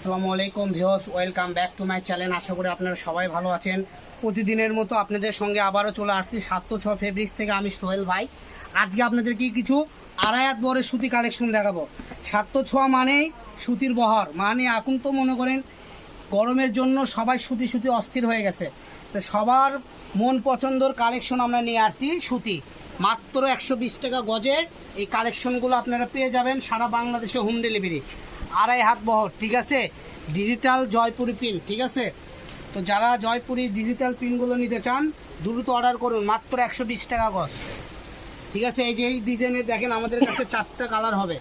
আসসালামু আলাইকুম views welcome back to my channel. আশা করি আপনারা সবাই ভালো আছেন। প্রতিদিনের মতো আপনাদের সঙ্গে আবারও চলে আসছি সাত ছ ফেব্রিক্স থেকে আমি সোহেল ভাই। আজকে আপনাদেরকে কিছু আড়াই হাত বরের সুতি কালেকশন দেখাবো। সাত ছোঁয়া মানেই সুতির বহর। মানে এখন তো মনে করেন গরমের জন্য সবাই সুতি সুতি অস্থির হয়ে গেছে। তো সবার মন পছন্দর কালেকশন আমরা নিয়ে আসছি সুতি। মাত্র একশো বিশ টাকা গজে এই কালেকশনগুলো আপনারা পেয়ে যাবেন সারা বাংলাদেশে হোম ডেলিভারি আড়াই হাত বহর, ঠিক আছে? ডিজিটাল জয়পুরি পিন ঠিক আছে? তো যারা জয়পুরি ডিজিটাল পিনগুলো নিতে চান, দ্রুত অর্ডার করুন, মাত্র একশো বিশ টাকা গজ ঠিক আছে? এই যে এই ডিজাইনে দেখেন, আমাদের কাছে চারটা কালার হবে।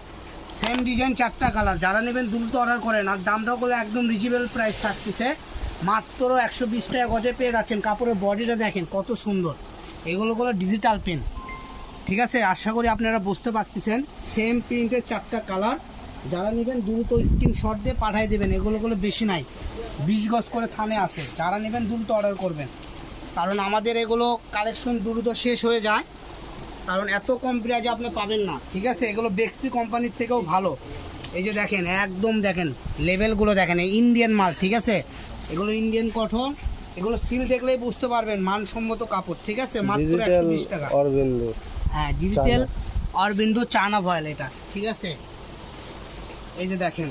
সেম ডিজাইন চারটা কালার যারা নেবেন, দ্রুত অর্ডার করেন। আর দামটাও করে একদম রিজনেবল প্রাইস থাকতেছে। মাত্র একশো বিশ টাকা গজে পেয়ে যাচ্ছেন। কাপড়ের বডিটা দেখেন, কত সুন্দর। এগুলো হলো ডিজিটাল পেন ঠিক আছে? আশা করি আপনারা বুঝতে পারতেছেন। সেম প্রিন্টের চারটা কালার যারা নেবেন দ্রুত স্ক্রিনশট দিয়ে পাঠিয়ে দেবেন এগুলোগুলো বেশি নাই। বিশ গজ করে থানে আছে। যারা নেবেন দ্রুত অর্ডার করবেন। কারণ আমাদের এগুলো কালেকশন দ্রুত শেষ হয়ে যায়। কারণ এত কম প্রাইজে আপনি পাবেন না ঠিক আছে? এগুলো বেক্সি কোম্পানির থেকেও ভালো। এই যে দেখেন একদম দেখেন লেভেলগুলো দেখেন ইন্ডিয়ান মাল ঠিক আছে? এগুলো ইন্ডিয়ান কঠন এগুলো সিল দেখলেই বুঝতে পারবেন মানসম্মত কাপড় ঠিক আছে? মাত্র একশো বিশ টাকা। অরবিন্দু হ্যাঁ ডিজিটাল অরবিন্দু চানা ভয়েল এটা ঠিক আছে? এই যে দেখেন,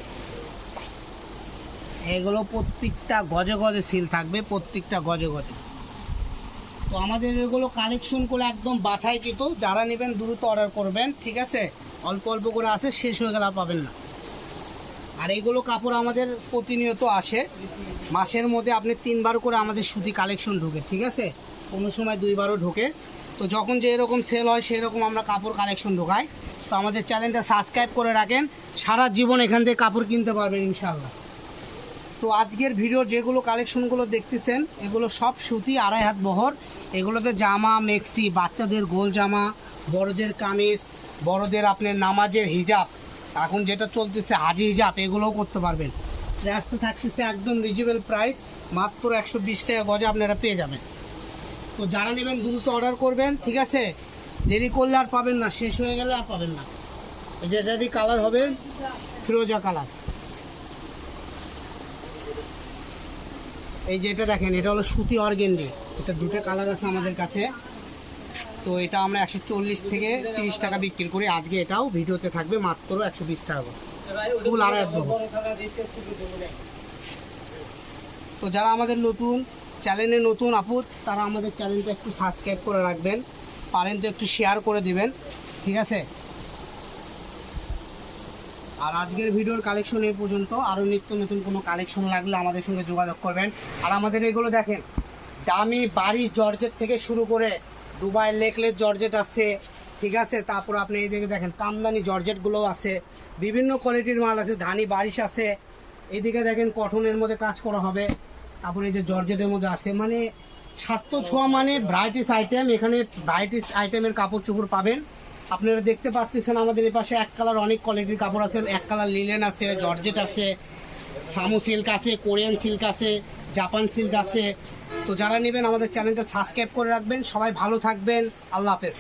এগুলো প্রত্যেকটা গজে গজে সিল থাকবে, প্রত্যেকটা গজে গজে। তো আমাদের এগুলো কালেকশন করে একদম বাছাইকৃত যারা নেবেন দ্রুত অর্ডার করবেন, ঠিক আছে? অল্প অল্প করে আছে, শেষ হয়ে গেলে পাবেন না। আর এইগুলো কাপড় আমাদের প্রতিনিয়ত আসে। মাসের মধ্যে আপনি তিনবার করে আমাদের সুতি কালেকশন ঢোকে, ঠিক আছে? কোনো সময় দুইবারও ঢোকে। তো যখন যে এরকম সেল হয় সেই রকম আমরা কাপড় কালেকশন ঢোকাই। তো আমাদের চ্যানেলটা সাবস্ক্রাইব করে রাখেন। সারা জীবন এখান থেকে কাপড় কিনতে পারবেন ইনশাল্লাহ তো আজকের ভিডিওর যেগুলো কালেকশনগুলো দেখতেছেন, এগুলো সব সুতি, আড়াই হাত বহর। এগুলোতে জামা, মেক্সি, বাচ্চাদের গোল জামা, বড়দের কামিজ, বড়দের আপনার নামাজের হিজাব, এখন যেটা চলতেছে হাজি হিজাব, এগুলোও করতে পারবেন। রাস্তা থাকতেছে একদম রিজনেবল প্রাইস মাত্র একশো বিশ টাকা গজে আপনারা পেয়ে যাবেন। তো যারা নেবেন দ্রুত অর্ডার করবেন, ঠিক আছে? দেরি করলে আর পাবেন না, শেষ হয়ে গেলে আর পাবেন না। এই যে যদি কালার হবে, ফিরোজা কালার। এই যে এটা দেখেন, এটা হলো সুতি অর্গেন্ডি। এটা দুটো কালার আছে আমাদের কাছে। তো এটা আমরা একশো চল্লিশ থেকে তিরিশ টাকা বিক্রি করি। আজকে এটাও ভিডিওতে থাকবে মাত্র একশো বিশ টাকা ফুল আড়াই তো যারা আমাদের নতুন, চ্যানেলে নতুন আপুত তারা আমাদের চ্যানেলটা একটু সাবস্ক্রাইব করে রাখবেন। পারেন তো একটু শেয়ার করে দিবেন, ঠিক আছে? আর আজকের ভিডিওর কালেকশন এই পর্যন্ত আরও নিত্য নতুন কোনো কালেকশন লাগলে আমাদের সঙ্গে যোগাযোগ করবেন। আর আমাদের এগুলো দেখেন, দামি বাড়ি জর্জেট থেকে শুরু করে দুবাই লেকলেট জর্জেট আছে, ঠিক আছে? তারপর আপনি এই দিকে দেখেন, কামদানি জর্জেটগুলোও আছে, বিভিন্ন কোয়ালিটির মাল আছে, ধানি বারিশ আছে। এদিকে দেখেন কঠনের মধ্যে কাজ করা হবে, তারপরে এই যে জর্জেটের মধ্যে আছে মানে সাত ছোঁয়া মানে ভ্যারাইটিস আইটেম এখানে ভ্যারাইটিস আইটেমের কাপড় চোপড় পাবেন। আপনারা দেখতে পাচ্ছেন আমাদের এই পাশে এক কালার অনেক কোয়ালিটির কাপড় আছে। এক কালার লিলেন আছে জর্জেট আছে, সামু সিল্ক আছে কোরিয়ান সিল্ক আছে জাপান সিল্ক আছে। তো যারা নেবেন আমাদের চ্যানেলটা সাবস্ক্রাইব করে রাখবেন। সবাই ভালো থাকবেন। আল্লাহ হাফেজ।